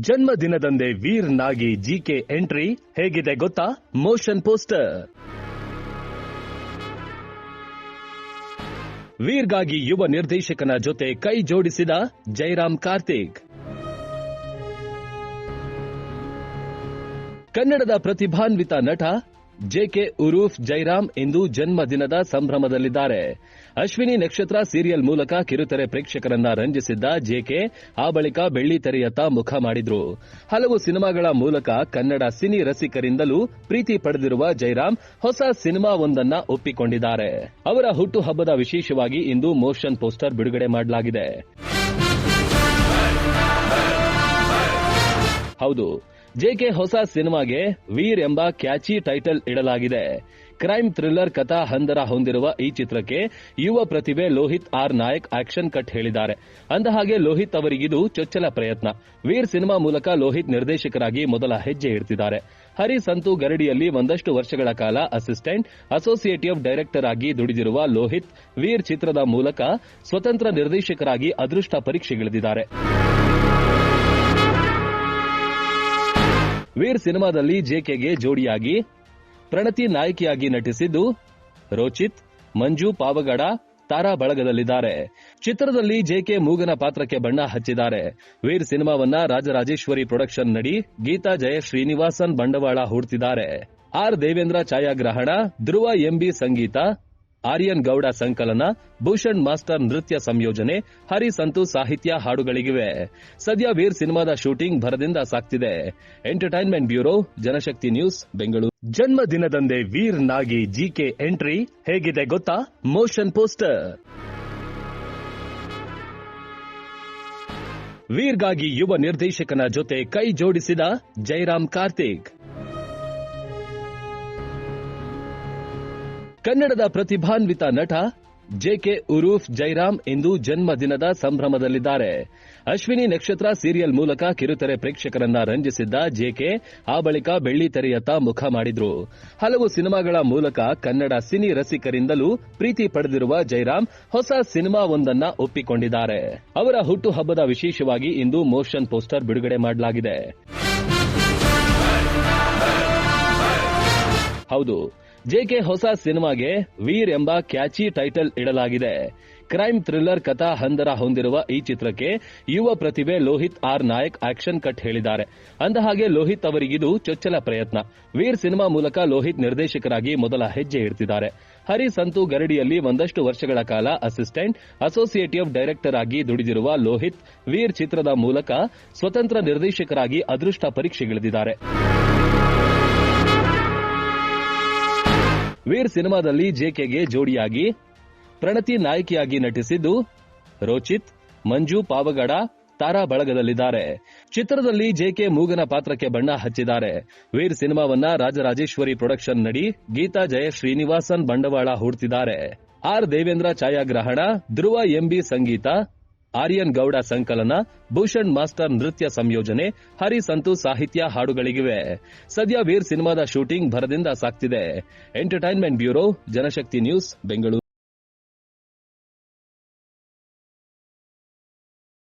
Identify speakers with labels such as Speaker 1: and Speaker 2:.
Speaker 1: ಜನ್ಮದಿನದಂದೇ ವೀರ್ ನಾಗಿ G K entry ಹೇಗಿದೆ ಗೊತ್ತಾ? Motion poster. ವೀರ್ಗಾಗಿ ಯುವ ನಿರ್ದೇಶಕನ ಜೊತೆ ಕೈ ಜೋಡಿಸಿದ ಜೈರಾಮ್ ಕಾರ್ತಿಕ್. ಕನ್ನಡದ ಪ್ರತಿಭಾನ್ವಿತ ನಟ ಜೆಕೆ ಉರೂಫ್ ಜೈರಾಮ್ ಇಂದು ಜನ್ಮದಿನದ ಸಂಭ್ರಮದಲ್ಲಿದ್ದಾರೆ. ಅಶ್ವಿನಿ ನಕ್ಷತ್ರ ಸೀರಿಯಲ್ ಮೂಲಕ ಕಿರುತೆರೆ ಪ್ರೇಕ್ಷಕರನ್ನ ರಂಜಿಸಿದ್ದ ಜೆಕೆ ಆ ಬಳಿಕ ಬೆಳ್ಳಿತೆರೆಯತ್ತ ಮುಖ ಮಾಡಿದ್ರು. ಹಲವು ಸಿನಿಮಾಗಳ ಮೂಲಕ ಕನ್ನಡ ಸಿನಿ ರಸಿಕರಿಂದಲೂ ಪ್ರೀತಿ ಪಡೆದಿರುವ ಜೈರಾಮ್ ಹೊಸ ಸಿನಿಮಾವೊಂದನ್ನ ಒಪ್ಪಿಕೊಂಡಿದ್ದಾರೆ. ಅವರ ಹುಟ್ಟುಹಬ್ಬದ ವಿಶೇಷವಾಗಿ ಇಂದು ಮೋಷನ್ ಪೋಸ್ಟರ್ ಬಿಡುಗಡೆ ಮಾಡಲಾಗಿದೆ. ಹೌದು. ಜೆಕೆ ಹೊಸ ಸಿನಿಮಾಗೆ ವೀರ್ ಎಂಬ ಕ್ಯಾಚಿ ಟೈಟಲ್ ಇಡಲಾಗಿದೆ. ಕ್ರೈಮ್ ಥ್ರಿಲ್ಲರ್ ಕಥಾ ಹಂದರ ಹೊಂದಿರುವ ಈ ಚಿತ್ರಕ್ಕೆ ಯುವ ಪ್ರತಿಭೆ Lohith R Nayak action cut ಹೇಳಿದ್ದಾರೆ. ಅಂದಹಾಗೆ ಲೋಹಿತ್ ಅವರಿಗಿದು ಚೊಚ್ಚಲ ಪ್ರಯತ್ನ. ವೀರ್ ಸಿನಿಮಾ ಮೂಲಕ ಲೋಹಿತ್ ನಿರ್ದೇಶಕರಾಗಿ ಮೊದಲ ಹೆಜ್ಜೆ ಇಡ್ತಿದ್ದಾರೆ. ಹರಿ ಸಂತು ಗರಡಿಯಲ್ಲಿ ಒಂದಷ್ಟು ವರ್ಷಗಳ ಕಾಲ ಅಸಿಸ್ಟೆಂಟ್, ಅಸೋಸಿಯೇಟಿವ್ ಡೈರೆಕ್ಟರ್ ಆಗಿ ದುಡಿದಿರುವ ಲೋಹಿತ್ ವೀರ್ ಚಿತ್ರದ ಮೂಲಕ ಸ್ವತಂತ್ರ ನಿರ್ದೇಶಕರಾಗಿ ಅದೃಷ್ಟ ಪರೀಕ್ಷೆಗಿಳಿದಿದ್ದಾರೆ. ವೀರ್ ಸಿನಿಮಾದಲ್ಲಿ ಜೆಕೆಗೆ ಜೋಡಿಯಾಗಿ ಪ್ರಣತಿ ನಾಯಕಿಯಾಗಿ ನಟಿಸಿದ್ದು ರೋಚಿತ್, ಮಂಜು ಪಾವಗಡ, ತಾರಾ ಬಳಗದಲ್ಲಿದ್ದಾರೆ. ಚಿತ್ರದಲ್ಲಿ ಜೆಕೆ ಮೂಗನ ಪಾತ್ರಕ್ಕೆ ಬಣ್ಣ ಹಚ್ಚಿದ್ದಾರೆ. ವೀರ್ ಸಿನಿಮಾವನ್ನ ರಾಜರಾಜೇಶ್ವರಿ ಪ್ರೊಡಕ್ಷನ್ ನಡಿ ಗೀತಾ ಜಯ ಶ್ರೀನಿವಾಸನ್ ಬಂಡವಾಳ ಹೂಡ್ತಿದ್ದಾರೆ. ಆರ್ ದೇವೇಂದ್ರ ಛಾಯಾಗ್ರಹಣ, ಧ್ರುವ ಎಂಬಿ ಸಂಗೀತ ಆರ್ಯನ್ ಗೌಡ ಸಂಕಲನ, ಭೂಷಣ್ ಮಾಸ್ಟರ್ ನೃತ್ಯ ಸಂಯೋಜನೆ, ಹರಿ ಸಂತು ಸಾಹಿತ್ಯ ಹಾಡುಗಳಿಗಿವೆ. ಸದ್ಯ ವೀರ್ ಸಿನಿಮಾದ ಶೂಟಿಂಗ್ ಭರದಿಂದ ಸಾಗ್ತಿದೆ entertainment bureau, Janashakti news, Bengaluru. ಜನ್ಮದಿನದಂದೇ Veer Nagi G K entry, ಹೇಗಿದೆ ಗೊತ್ತಾ? Motion poster. ವೀರ್ಗಾಗಿ ಯುವ ನಿರ್ದೇಶಕನ ಜೊತೆ ಕೈ ಜೋಡಿಸಿದ ಜೈರಾಮ್ ಕಾರ್ತಿಕ್. ಕನ್ನಡದ ಪ್ರತಿಭಾನ್ವಿತ ನಟ ಜೆಕೆ ಉರೂಫ್ ಜೈರಾಮ್ ಇಂದು ಜನ್ಮದಿನದ ಸಂಭ್ರಮದಲ್ಲಿದ್ದಾರೆ. ಅಶ್ವಿನಿ ನಕ್ಷತ್ರ ಸೀರಿಯಲ್ ಮೂಲಕ ಕಿರುತೆರೆ ಪ್ರೇಕ್ಷಕರನ್ನ ರಂಜಿಸಿದ್ದ ಜೆಕೆ ಆ ಬಳಿಕ ಬೆಳ್ಳಿತೆರೆಯತ್ತ ಮುಖ ಮಾಡಿದ್ರು. ಹಲವು ಸಿನಿಮಾಗಳ ಮೂಲಕ ಕನ್ನಡ ಸಿನಿ ರಸಿಕರಿಂದಲೂ ಪ್ರೀತಿ ಪಡೆದಿರುವ ಜೈರಾಮ್ ಹೊಸ ಸಿನಿಮಾವೊಂದನ್ನ ಒಪ್ಪಿಕೊಂಡಿದ್ದಾರೆ. ಅವರ ಹುಟ್ಟುಹಬ್ಬದ ವಿಶೇಷವಾಗಿ ಇಂದು ಮೋಷನ್ ಪೋಸ್ಟರ್ ಬಿಡುಗಡೆ ಮಾಡಲಾಗಿದೆ. ಹೌದು. ಜೆಕೆ ಹೊಸ ಸಿನಿಮಾಗೆ ವೀರ್ ಎಂಬ ಕ್ಯಾಚಿ ಟೈಟಲ್ ಇಡಲಾಗಿದೆ. ಕ್ರೈಮ್ ಥ್ರಿಲ್ಲರ್ ಕಥಾ ಹಂದರ ಹೊಂದಿರುವ ಈ ಚಿತ್ರಕ್ಕೆ ಯುವ ಪ್ರತಿಭೆ Lohith R Nayak action cut ಹೇಳಿದ್ದಾರೆ. ಅಂದಹಾಗೆ ಲೋಹಿತ್ ಅವರಿಗಿದು ಚೊಚ್ಚಲ ಪ್ರಯತ್ನ. ವೀರ್ ಸಿನಿಮಾ ಮೂಲಕ ಲೋಹಿತ್ ನಿರ್ದೇಶಕರಾಗಿ ಮೊದಲ ಹೆಜ್ಜೆ ಇಡ್ತಿದ್ದಾರೆ. ಹರಿ ಸಂತು ಗರಡಿಯಲ್ಲಿ ಒಂದಷ್ಟು ವರ್ಷಗಳ ಕಾಲ ಅಸಿಸ್ಟೆಂಟ್, ಅಸೋಸಿಯೇಟಿವ್ ಡೈರೆಕ್ಟರ್ ಆಗಿ ದುಡಿದಿರುವ ಲೋಹಿತ್ ವೀರ್ ಚಿತ್ರದ ಮೂಲಕ ಸ್ವತಂತ್ರ ನಿರ್ದೇಶಕರಾಗಿ ಅದೃಷ್ಟ ಪರೀಕ್ಷೆಗಿಳಿದಿದ್ದಾರೆ. ವೀರ್ ಸಿನಿಮಾದಲ್ಲಿ ಜೆಕೆಗೆ ಜೋಡಿಯಾಗಿ ಪ್ರಣತಿ ನಾಯಕಿಯಾಗಿ ನಟಿಸಿದ್ದು ರೋಚಿತ್, ಮಂಜು ಪಾವಗಡ, ತಾರಾ ಬಳಗದಲ್ಲಿದ್ದಾರೆ. ಚಿತ್ರದಲ್ಲಿ ಜೆಕೆ ಮೂಗನ ಪಾತ್ರಕ್ಕೆ ಬಣ್ಣ ಹಚ್ಚಿದ್ದಾರೆ. ವೀರ್ ಸಿನಿಮಾವನ್ನ ರಾಜರಾಜೇಶ್ವರಿ ಪ್ರೊಡಕ್ಷನ್ ನಡಿ ಗೀತಾ ಜಯ ಶ್ರೀನಿವಾಸನ್ ಬಂಡವಾಳ ಹೂಡ್ತಿದ್ದಾರೆ. ಆರ್ ದೇವೇಂದ್ರ ಛಾಯಾಗ್ರಹಣ, ಧ್ರುವ ಎಂಬಿ ಸಂಗೀತ ಆರ್ಯನ್ ಗೌಡ ಸಂಕಲನ, ಭೂಷಣ್ ಮಾಸ್ಟರ್ ನೃತ್ಯ ಸಂಯೋಜನೆ, ಹರಿ ಸಂತು ಸಾಹಿತ್ಯ ಹಾಡುಗಳಿಗಿವೆ. ಸದ್ಯ ವೀರ್ ಸಿನಿಮಾದ ಶೂಟಿಂಗ್ ಭರದಿಂದ ಸಾಗ್ತಿದೆ entertainment bureau, Janashakti news, Bengaluru.